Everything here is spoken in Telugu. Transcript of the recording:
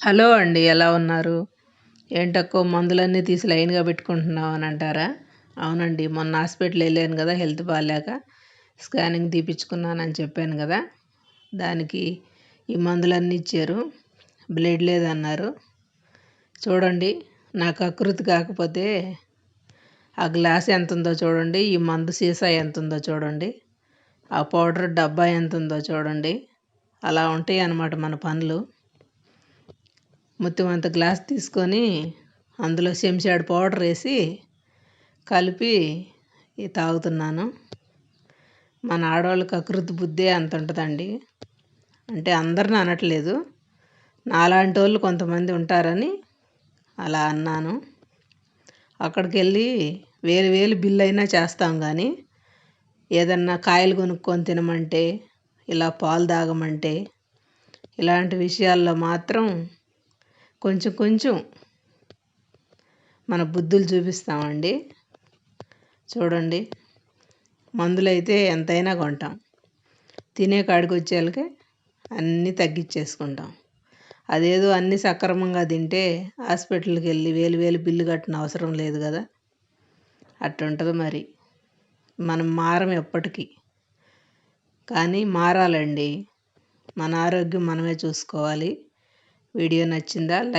హలో అండి ఎలా ఉన్నారు? ఏంటక్కో మందులన్నీ తీసి లైన్గా పెట్టుకుంటున్నావు అని అంటారా? అవునండి మొన్న హాస్పిటల్ వెళ్ళాను కదా హెల్త్ బాగాలేక స్కానింగ్ తీపించుకున్నానని చెప్పాను కదా దానికి ఈ మందులన్నీ ఇచ్చారు బ్లడ్ లేదన్నారు. చూడండి నాకు అకృతి కాకపోతే ఆ గ్లాస్ ఎంత ఉందో చూడండి ఈ మందు సీసా ఎంత ఉందో చూడండి ఆ పౌడర్ డబ్బా ఎంత ఉందో చూడండి అలా ఉంటాయి అన్నమాట మన పనులు. మొత్తం అంత గ్లాస్ తీసుకొని అందులో చెంచాడు పౌడర్ వేసి కలిపి తాగుతున్నాను. మన ఆడవాళ్ళకి అకృతి బుద్ధి అంత ఉంటుందండి. అంటే అందరిని అనట్లేదు. నాలాంటి వాళ్ళు కొంతమంది ఉంటారని అలా అన్నాను. అక్కడికి వెళ్ళి వేలు వేలు బిల్లు అయినా చేస్తాం కానీ ఏదన్నా కాయలు కొనుక్కొని తినమంటే ఇలా పాలు తాగమంటే ఇలాంటి విషయాల్లో మాత్రం కొంచెం కొంచెం మన బుద్ధులు చూపిస్తామండి. చూడండి మందులైతే ఎంతైనా కొంటాం. తినే కాడికి వచ్చేళ్ళకి అన్నీ తగ్గించేసుకుంటాం. అదేదో అన్నీ సక్రమంగా తింటే హాస్పిటల్కి వెళ్ళి వేలు వేలు బిల్లు కట్టిన అవసరం లేదు కదా. అట్టుంటుంది మరి. మనం మారం ఎప్పటికీ. కానీ మారాలండి. మన ఆరోగ్యం మనమే చూసుకోవాలి. వీడియో నచ్చిందా? లైక్